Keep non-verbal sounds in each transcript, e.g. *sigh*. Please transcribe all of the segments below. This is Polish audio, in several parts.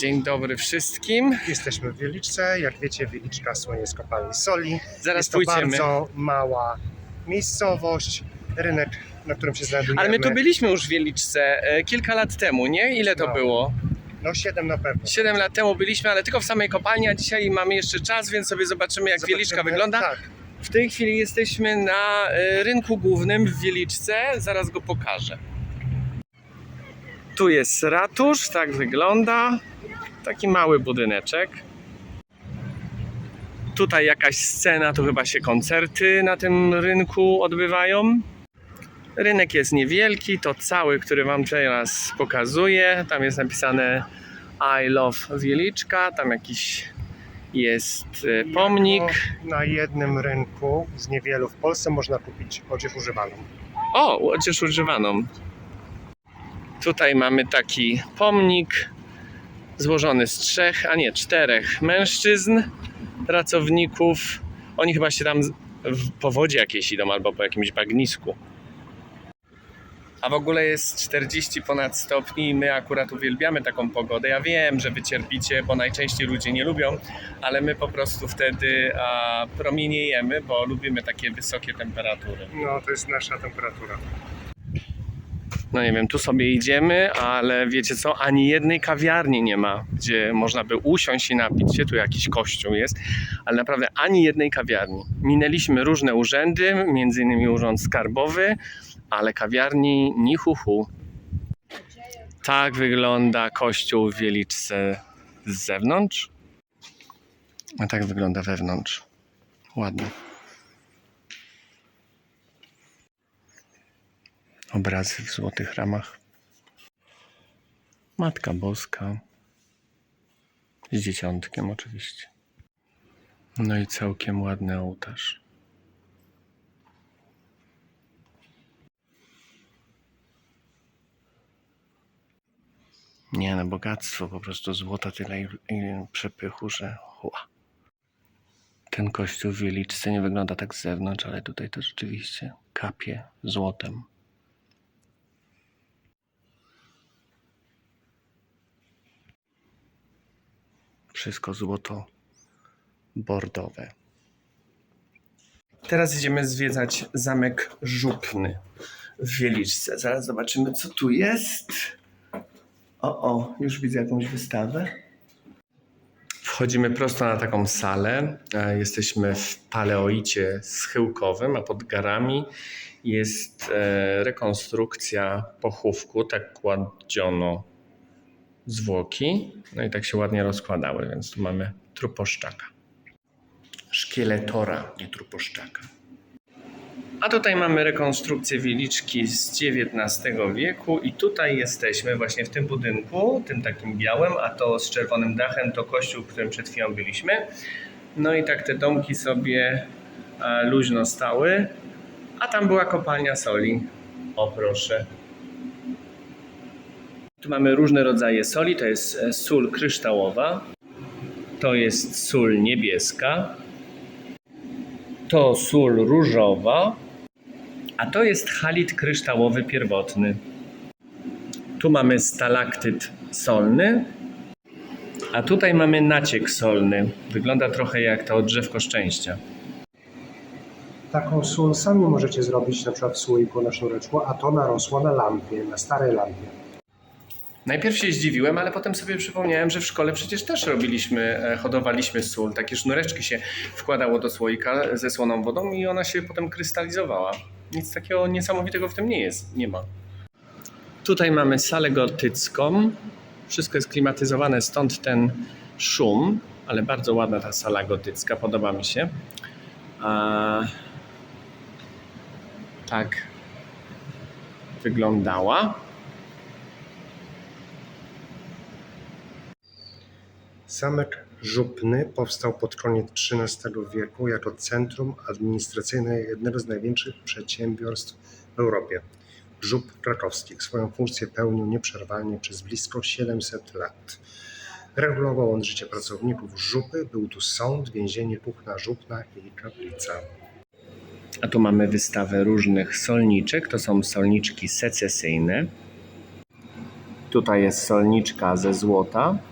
Dzień dobry wszystkim. Jesteśmy w Wieliczce. Jak wiecie, Wieliczka słynie z kopalni soli. Zaraz Jest to pójdziemy. bardzo mała miejscowość, rynek, na którym się znajdujemy. Ale my tu byliśmy już w Wieliczce e, kilka lat temu, nie? Ile to No. było? No 7 na pewno. Siedem lat temu byliśmy, ale tylko w samej kopalni, a dzisiaj mamy jeszcze czas, więc sobie zobaczymy jak Zobaczymy- Wieliczka wygląda. Tak. W tej chwili jesteśmy na e, rynku głównym w Wieliczce, zaraz go pokażę. Tu jest ratusz, tak wygląda. Taki mały budyneczek. Tutaj jakaś scena, tu chyba się koncerty na tym rynku odbywają. Rynek jest niewielki, to cały, który Wam teraz pokazuję. Tam jest napisane I love Wieliczka, tam jakiś jest e, pomnik. Jako Na jednym rynku z niewielu w Polsce można kupić odzież używaną. O, odzież używaną. Tutaj mamy taki pomnik złożony z trzech, a nie czterech mężczyzn, pracowników. Oni chyba się tam w, po wodzie jakieś idą albo po jakimś bagnisku. A w ogóle jest 40 ponad stopni i my akurat uwielbiamy taką pogodę. Ja wiem, że wy cierpicie, bo najczęściej ludzie nie lubią, ale my po prostu wtedy a, promieniejemy, bo lubimy takie wysokie temperatury. No to jest nasza temperatura. No nie wiem, tu sobie idziemy, ale wiecie co, ani jednej kawiarni nie ma, gdzie można by usiąść i napić się, tu jakiś kościół jest, ale naprawdę ani jednej kawiarni. Minęliśmy różne urzędy, między innymi urząd skarbowy, ale kawiarni ni hu hu. Tak wygląda kościół w Wieliczce z zewnątrz, a tak wygląda wewnątrz. Ładnie. Obrazy w złotych ramach. Matka Boska. Z dzieciątkiem oczywiście. No i całkiem ładny ołtarz. Nie no, bogactwo, po prostu złota tyle i, i przepychu, że hua. Ten kościół w Wieliczce nie wygląda tak z zewnątrz, ale tutaj to rzeczywiście kapie złotem. Wszystko złoto bordowe. Teraz idziemy zwiedzać zamek Żupny w Wieliczce. Zaraz zobaczymy, co tu jest. O, o, już widzę jakąś wystawę. Wchodzimy prosto na taką salę. E, Jesteśmy w paleoicie schyłkowym, a pod garami jest e, rekonstrukcja pochówku. Tak kładziono zwłoki. No i tak się ładnie rozkładały, więc tu mamy truposzczaka. Szkieletora, nie truposzczaka. A tutaj mamy rekonstrukcję Wieliczki z XIX wieku i tutaj jesteśmy właśnie w tym budynku, tym takim białym, a to z czerwonym dachem to kościół, w którym przed chwilą byliśmy. No i tak te domki sobie e, luźno stały, a tam była kopalnia soli. O proszę. Mamy różne rodzaje soli. To jest e, sól kryształowa, to jest sól niebieska, to sól różowa, a to jest halit kryształowy pierwotny. Tu mamy stalaktyt solny, a tutaj mamy naciek solny. Wygląda trochę jak to drzewko szczęścia. Taką sól sami możecie zrobić na przykład w słoiku na sznureczku, a to narosło na lampie, na starej lampie. Najpierw się zdziwiłem, ale potem sobie przypomniałem, że w szkole przecież też robiliśmy, e, hodowaliśmy sól. Takie sznureczki się wkładało do słoika ze słoną wodą i ona się potem krystalizowała. Nic takiego niesamowitego w tym nie jest, nie ma. Tutaj mamy salę gotycką. Wszystko jest klimatyzowane, stąd ten szum, ale bardzo ładna ta sala gotycka, podoba mi się. A... Tak wyglądała. Zamek Żupny powstał pod koniec XIII wieku jako centrum administracyjne jednego z największych przedsiębiorstw w Europie. Żup krakowskich swoją funkcję pełnił nieprzerwalnie przez blisko 700 lat. Regulował on życie pracowników żupy, był tu sąd, więzienie, kuchna żupna i kaplica. A tu mamy wystawę różnych solniczek. To są solniczki secesyjne. Tutaj jest solniczka ze złota.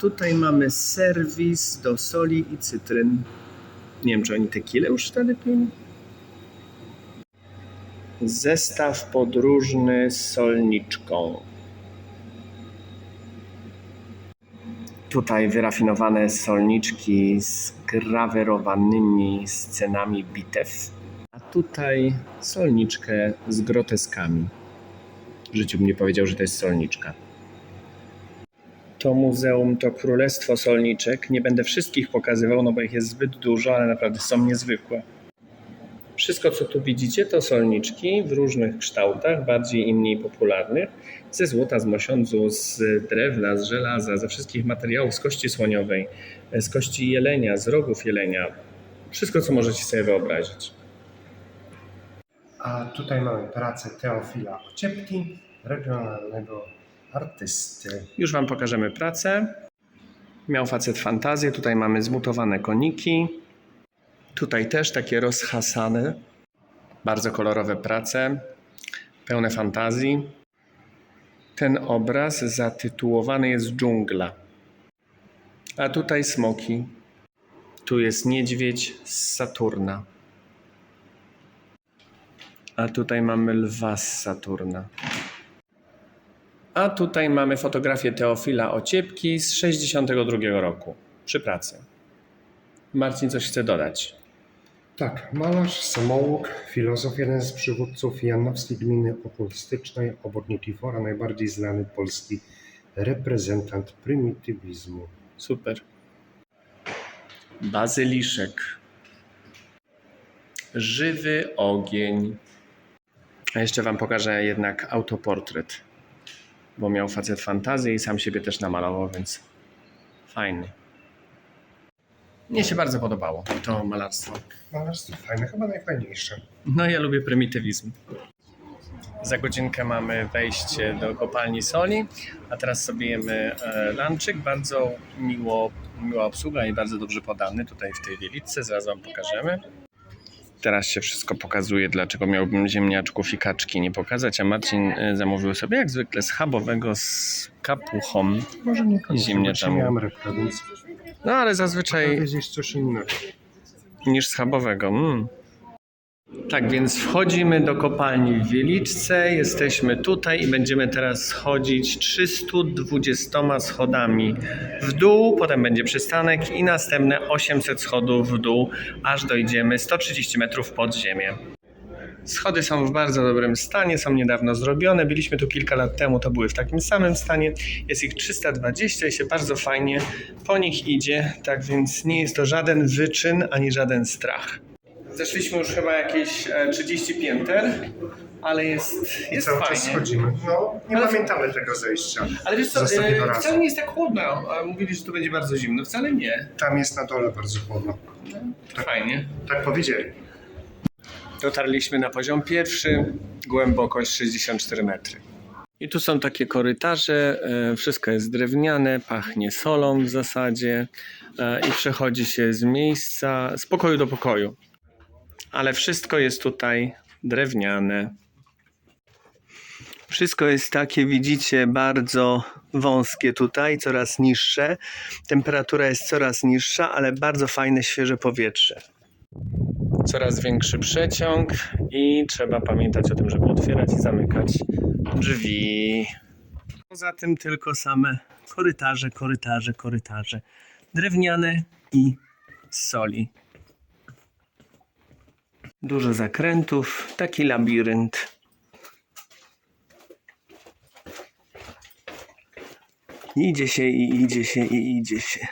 Tutaj mamy serwis do soli i cytryn. Nie wiem, czy oni tequilę już wtedy pili? Zestaw podróżny z solniczką. Tutaj wyrafinowane solniczki z grawerowanymi scenami bitew. A tutaj solniczkę z groteskami. W życiu bym nie powiedział, że to jest solniczka. To muzeum to królestwo solniczek. Nie będę wszystkich pokazywał, no bo ich jest zbyt dużo, ale naprawdę są niezwykłe. Wszystko, co tu widzicie, to solniczki w różnych kształtach, bardziej i mniej popularnych, ze złota, z mosiądzu, z drewna, z żelaza, ze wszystkich materiałów, z kości słoniowej, z kości jelenia, z rogów jelenia. Wszystko, co możecie sobie wyobrazić. A tutaj mamy pracę Teofila Ociepki, regionalnego artysty. Już Wam pokażemy pracę. Miał facet fantazję. Tutaj mamy zmutowane koniki. Tutaj też takie rozhasane, bardzo kolorowe prace, pełne fantazji. Ten obraz zatytułowany jest Dżungla. A tutaj smoki. Tu jest niedźwiedź z Saturna. A tutaj mamy lwa z Saturna. A tutaj mamy fotografię Teofila Ociepki z 62 roku przy pracy. Marcin coś chce dodać. Tak, malarz, samołóg, filozof, jeden z przywódców janowskiej gminy okultystycznej obok Nitifora, najbardziej znany polski reprezentant prymitywizmu. Super. Bazyliszek. Żywy ogień. A jeszcze Wam pokażę jednak autoportret. Bo miał facet fantazję i sam siebie też namalował, więc fajny. Mnie się bardzo podobało to malarstwo. Malarstwo fajne, chyba najfajniejsze. No ja lubię prymitywizm. Za godzinkę mamy wejście do kopalni soli, a teraz sobie jemy e, lunchik. Bardzo miło, miła obsługa i bardzo dobrze podany tutaj w tej wieliczce. Zaraz Wam pokażemy. Teraz się wszystko pokazuje, dlaczego miałbym ziemniaczków i kaczki nie pokazać, a Marcin e, zamówił sobie jak zwykle schabowego z kapuchą. Może nie Ziemniaczanu. Nie miałem rybkę, więc No ale zazwyczaj zjeść coś innego. niż schabowego. Mm. Tak więc wchodzimy do kopalni w Wieliczce, jesteśmy tutaj i będziemy teraz schodzić 320 schodami w dół, potem będzie przystanek i następne 800 schodów w dół, aż dojdziemy 130 metrów pod ziemię. Schody są w bardzo dobrym stanie, są niedawno zrobione. Byliśmy tu kilka lat temu, to były w takim samym stanie. Jest ich 320 i się bardzo fajnie po nich idzie, tak więc nie jest to żaden wyczyn ani żaden strach. Zeszliśmy już chyba jakieś e, 30 pięter, ale jest, I jest cały czas fajnie. schodzimy. No, nie Ale- pamiętamy tego zejścia. Ale wiesz co, e, wcale nie jest tak chłodno. a Mówili, że tu będzie bardzo zimno. Wcale nie. Tam jest na dole bardzo chłodno. Fajnie. Tak powiedzieli. Dotarliśmy na poziom pierwszy, głębokość 64 metry. I tu są takie korytarze, e, wszystko jest drewniane, pachnie solą w zasadzie e, i przechodzi się z miejsca, z pokoju do pokoju. Ale wszystko jest tutaj drewniane. Wszystko jest takie, widzicie, bardzo wąskie tutaj, coraz niższe. Temperatura jest coraz niższa, ale bardzo fajne, świeże powietrze coraz większy przeciąg i trzeba pamiętać o tym, żeby otwierać i zamykać drzwi. Poza tym tylko same korytarze, korytarze, korytarze. Drewniane i soli. Dużo zakrętów, taki labirynt. Idzie się i idzie się i idzie się.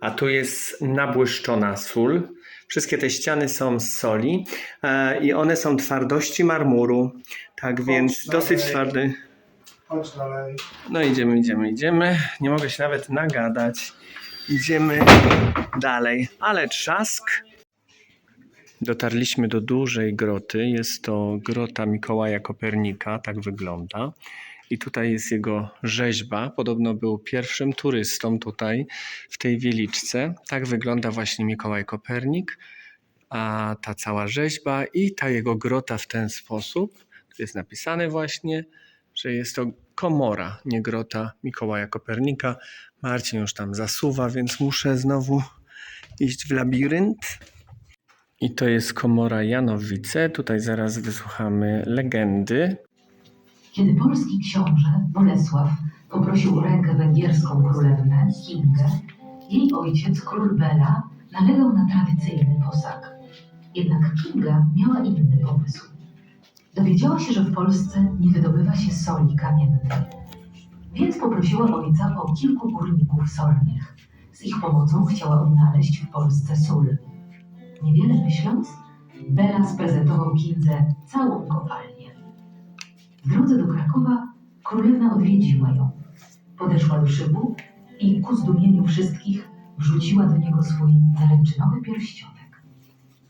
A tu jest nabłyszczona sól. Wszystkie te ściany są z soli e, i one są twardości marmuru. Tak więc dalej. dosyć twardy. Chodź dalej. No idziemy, idziemy, idziemy. Nie mogę się nawet nagadać. Idziemy dalej. Ale trzask. Dotarliśmy do dużej groty. Jest to grota Mikołaja Kopernika. Tak wygląda. I tutaj jest jego rzeźba. Podobno był pierwszym turystą tutaj w tej wieliczce. Tak wygląda właśnie Mikołaj Kopernik. A ta cała rzeźba i ta jego grota w ten sposób. Jest napisane właśnie, że jest to komora, nie grota Mikołaja Kopernika. Marcin już tam zasuwa, więc muszę znowu iść w labirynt. I to jest komora Janowice. Tutaj zaraz wysłuchamy legendy. Kiedy polski książę Bolesław poprosił o rękę węgierską królewnę Kingę, jej ojciec, król Bela, nalegał na tradycyjny posag. Jednak Kinga miała inny pomysł. Dowiedziała się, że w Polsce nie wydobywa się soli kamiennej. Więc poprosiła ojca o kilku górników solnych. Z ich pomocą chciała odnaleźć w Polsce sól. Niewiele myśląc, Bela sprezentował Kindze całą kopalnię. W drodze do Krakowa królewna odwiedziła ją. Podeszła do szybu i ku zdumieniu wszystkich wrzuciła do niego swój zaręczynowy pierścionek.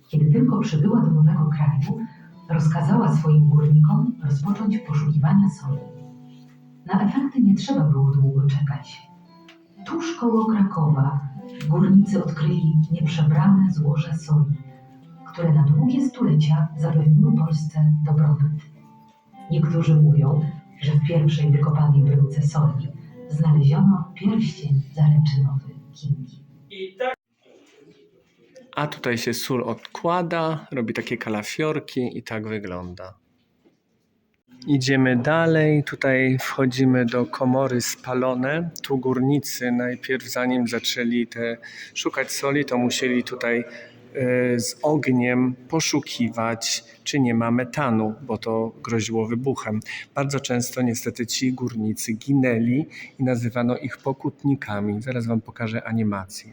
Kiedy tylko przybyła do nowego kraju, rozkazała swoim górnikom rozpocząć poszukiwania soli. Na efekty nie trzeba było długo czekać. Tuż koło Krakowa górnicy odkryli nieprzebrane złoże soli, które na długie stulecia zapewniły Polsce dobrobyt. Niektórzy mówią, że w pierwszej wykopanej bryłce soli znaleziono pierścień zaręczynowy Kingi. A tutaj się sól odkłada, robi takie kalafiorki i tak wygląda. Idziemy dalej, tutaj wchodzimy do komory spalone. Tu górnicy najpierw zanim zaczęli te szukać soli, to musieli tutaj e, z ogniem poszukiwać, czy nie ma metanu, bo to groziło wybuchem. Bardzo często niestety ci górnicy ginęli i nazywano ich pokutnikami. Zaraz wam pokażę animację.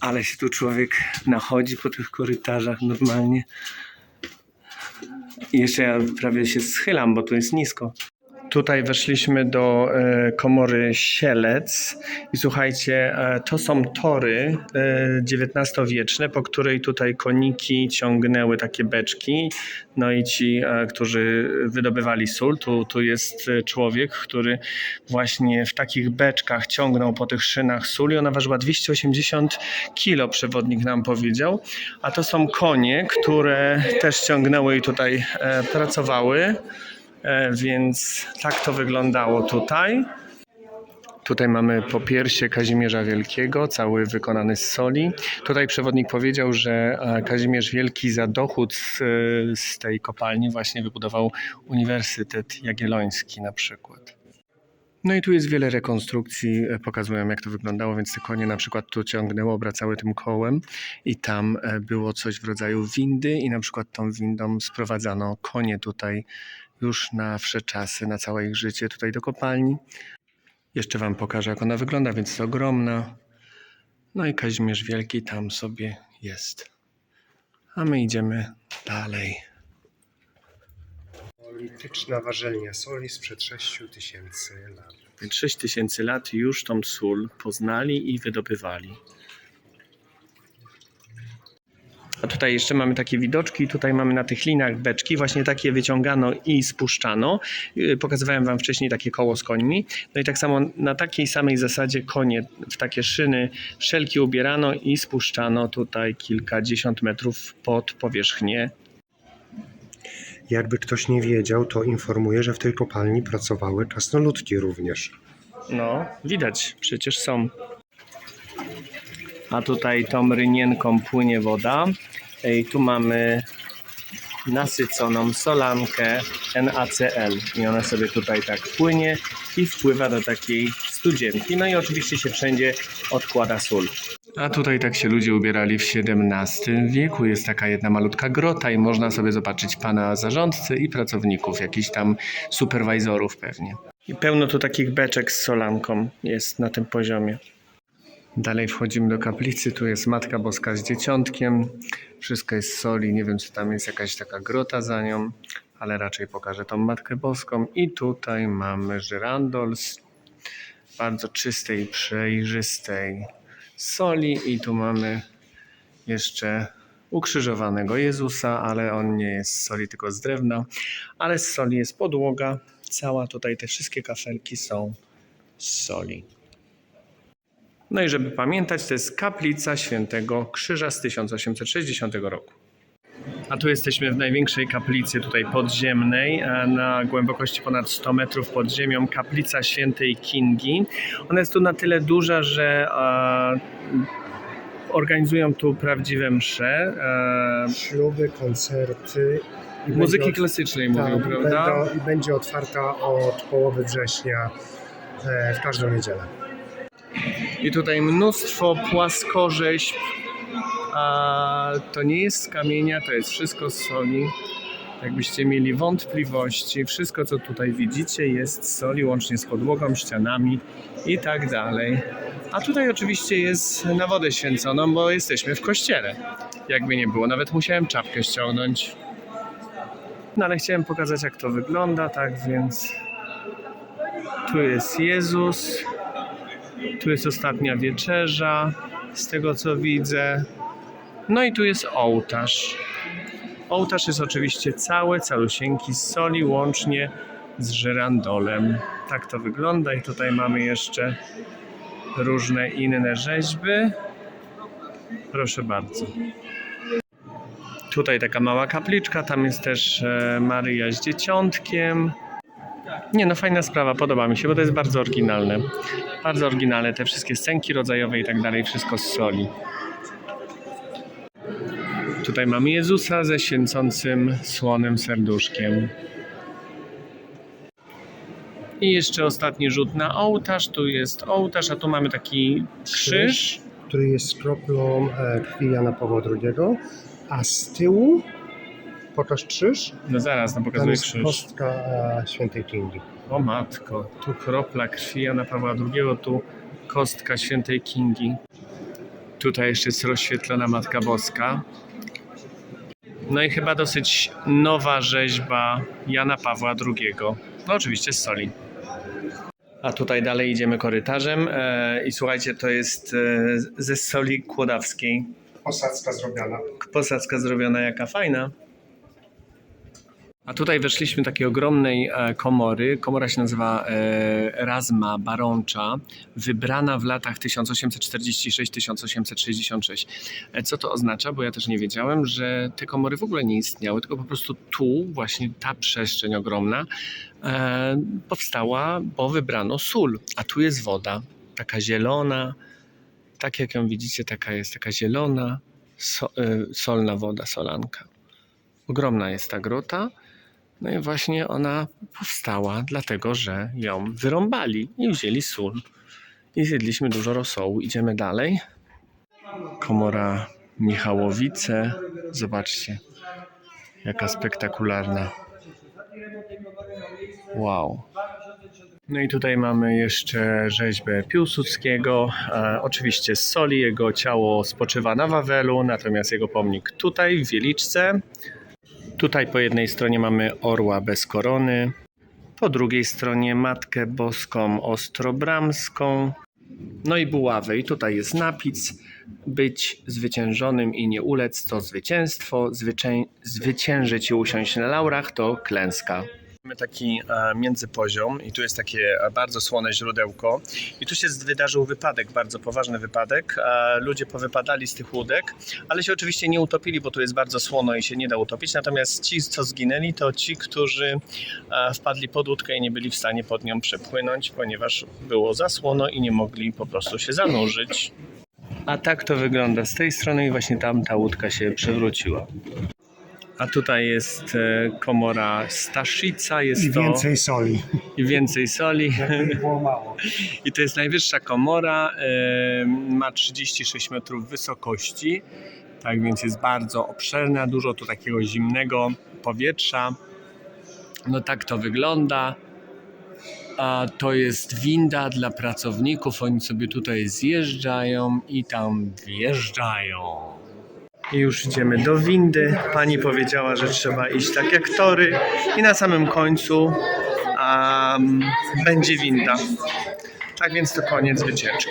Ale się tu człowiek nachodzi po tych korytarzach normalnie. I jeszcze ja prawie się schylam, bo tu jest nisko. Tutaj weszliśmy do e, komory Sielec i słuchajcie, e, to są tory e, XIX-wieczne, po której tutaj koniki ciągnęły takie beczki. No i ci, e, którzy wydobywali sól, tu, tu jest e, człowiek, który właśnie w takich beczkach ciągnął po tych szynach sól i ona ważyła 280 kilo, przewodnik nam powiedział. A to są konie, które też ciągnęły i tutaj e, pracowały. E, Więc tak to wyglądało tutaj. Tutaj mamy popiersie Kazimierza Wielkiego, cały wykonany z soli. Tutaj przewodnik powiedział, że e, Kazimierz Wielki za dochód z, e, z tej kopalni właśnie wybudował Uniwersytet Jagielloński na przykład. No i tu jest wiele rekonstrukcji, pokazują jak to wyglądało, więc te konie na przykład tu ciągnęło, obracały tym kołem i tam było coś w rodzaju windy i na przykład tą windą sprowadzano konie tutaj już na wsze czasy, na całe ich życie tutaj do kopalni. Jeszcze Wam pokażę, jak ona wygląda, więc jest ogromna. No i Kazimierz Wielki tam sobie jest. A my idziemy dalej. Polityczna warzelnia soli sprzed 6 tysięcy lat. Więc 6 tysięcy lat już tą sól poznali i wydobywali. A tutaj jeszcze mamy takie widoczki, tutaj mamy na tych linach beczki, właśnie takie wyciągano i spuszczano. Yy, Pokazywałem Wam wcześniej takie koło z końmi. No i tak samo na takiej samej zasadzie konie w takie szyny wszelkie ubierano i spuszczano tutaj kilkadziesiąt metrów pod powierzchnię. Jakby ktoś nie wiedział, to informuję, że w tej kopalni pracowały czasnoludki również. No, widać, przecież są. A tutaj tą rynienką płynie woda. I tu mamy nasyconą solankę NaCl. I ona sobie tutaj tak płynie i wpływa do takiej studzienki. No i oczywiście się wszędzie odkłada sól. A tutaj tak się ludzie ubierali w XVII wieku. Jest taka jedna malutka grota i można sobie zobaczyć pana zarządcy i pracowników, jakichś tam superwajzorów pewnie. I pełno tu takich beczek z solanką jest na tym poziomie. Dalej wchodzimy do kaplicy, tu jest Matka Boska z Dzieciątkiem. Wszystko jest z soli, nie wiem czy tam jest jakaś taka grota za nią, ale raczej pokażę tą Matkę Boską. I tutaj mamy żyrandol z bardzo czystej, przejrzystej soli i tu mamy jeszcze ukrzyżowanego Jezusa, ale on nie jest z soli, tylko z drewna, ale z soli jest podłoga. Cała tutaj te wszystkie kafelki są z soli. No i żeby pamiętać, to jest kaplica świętego Krzyża z 1860 roku. A tu jesteśmy w największej kaplicy tutaj podziemnej, na głębokości ponad 100 metrów pod ziemią, kaplica świętej Kingi. Ona jest tu na tyle duża, że e, organizują tu prawdziwe msze. E, Śluby, koncerty. i muzyki będzie- klasycznej tak, prawda? I będzie otwarta od połowy września e, w każdą niedzielę. I tutaj mnóstwo płaskorzeźb. A to nie jest z kamienia, to jest wszystko z soli. Jakbyście mieli wątpliwości, wszystko co tutaj widzicie jest z soli, łącznie z podłogą, ścianami i tak dalej. A tutaj oczywiście jest na wodę święconą, bo jesteśmy w kościele. Jakby nie było, nawet musiałem czapkę ściągnąć. No ale chciałem pokazać jak to wygląda, tak więc tu jest Jezus. Tu jest ostatnia wieczerza, z tego co widzę. No i tu jest ołtarz. Ołtarz jest oczywiście cały, calusieńki z soli, łącznie z żyrandolem. Tak to wygląda i tutaj mamy jeszcze różne inne rzeźby. Proszę bardzo. Tutaj taka mała kapliczka, tam jest też e, Maryja z dzieciątkiem. Nie no, fajna sprawa, podoba mi się, bo to jest bardzo oryginalne. Bardzo oryginalne, te wszystkie scenki rodzajowe i tak dalej, wszystko z soli. Tutaj mamy Jezusa ze święcącym słonym serduszkiem. I jeszcze ostatni rzut na ołtarz. Tu jest ołtarz, a tu mamy taki krzyż. który jest kroplą e, krwi Jana Pawła II, a z tyłu pokaż krzyż, No zaraz, no tam pokazuję jest krzyż. kostka e, świętej Kingi. O matko, tu kropla krwi Jana Pawła II, tu kostka świętej Kingi. Tutaj jeszcze jest rozświetlona Matka Boska. No i chyba dosyć nowa rzeźba Jana Pawła II. No oczywiście z soli. A tutaj dalej idziemy korytarzem e, i słuchajcie, to jest e, ze soli kłodawskiej. Posadzka zrobiona. Posadzka zrobiona jaka fajna. A tutaj weszliśmy do takiej ogromnej e, komory. Komora się nazywa e, Razma Baroncza, wybrana w latach 1846-1866. E, Co to oznacza? Bo ja też nie wiedziałem, że te komory w ogóle nie istniały, tylko po prostu tu, właśnie ta przestrzeń ogromna, powstała, bo wybrano sól. A tu jest woda, taka zielona, tak jak ją widzicie, taka jest, taka zielona, so, solna woda, solanka. Ogromna jest ta grota. No i właśnie ona powstała dlatego, że ją wyrąbali i wzięli sól. I zjedliśmy dużo rosołu. Idziemy dalej. Komora Michałowice. Zobaczcie, jaka spektakularna. Wow. No i tutaj mamy jeszcze rzeźbę Piłsudskiego. E, oczywiście z soli. Jego ciało spoczywa na Wawelu, natomiast jego pomnik tutaj w Wieliczce. Tutaj po jednej stronie mamy orła bez korony, po drugiej stronie Matkę Boską Ostrobramską, no i buławę. I tutaj jest napis być zwyciężonym i nie ulec to zwycięstwo, zwyczę- zwyciężyć i usiąść na laurach to klęska. Mamy taki e, międzypoziom i tu jest takie e, bardzo słone źródełko i tu się wydarzył wypadek, bardzo poważny wypadek. E, ludzie powypadali z tych łódek, ale się oczywiście nie utopili, bo tu jest bardzo słono i się nie da utopić. Natomiast ci, co zginęli, to ci, którzy wpadli pod łódkę i nie byli w stanie pod nią przepłynąć, ponieważ było za słono i nie mogli po prostu się zanurzyć. A tak to wygląda z tej strony i właśnie tam ta łódka się przewróciła. A tutaj jest e, komora Staszica, jest I to więcej soli. i więcej soli. *laughs* Jakby było mało. I to jest najwyższa komora, e, ma 36 metrów wysokości, tak więc jest bardzo obszerna, dużo tu takiego zimnego powietrza. No tak to wygląda. A to jest winda dla pracowników, oni sobie tutaj zjeżdżają i tam wjeżdżają. I już idziemy do windy. Pani powiedziała, że trzeba iść tak jak tory i na samym końcu um, będzie winda. Tak więc to koniec wycieczki.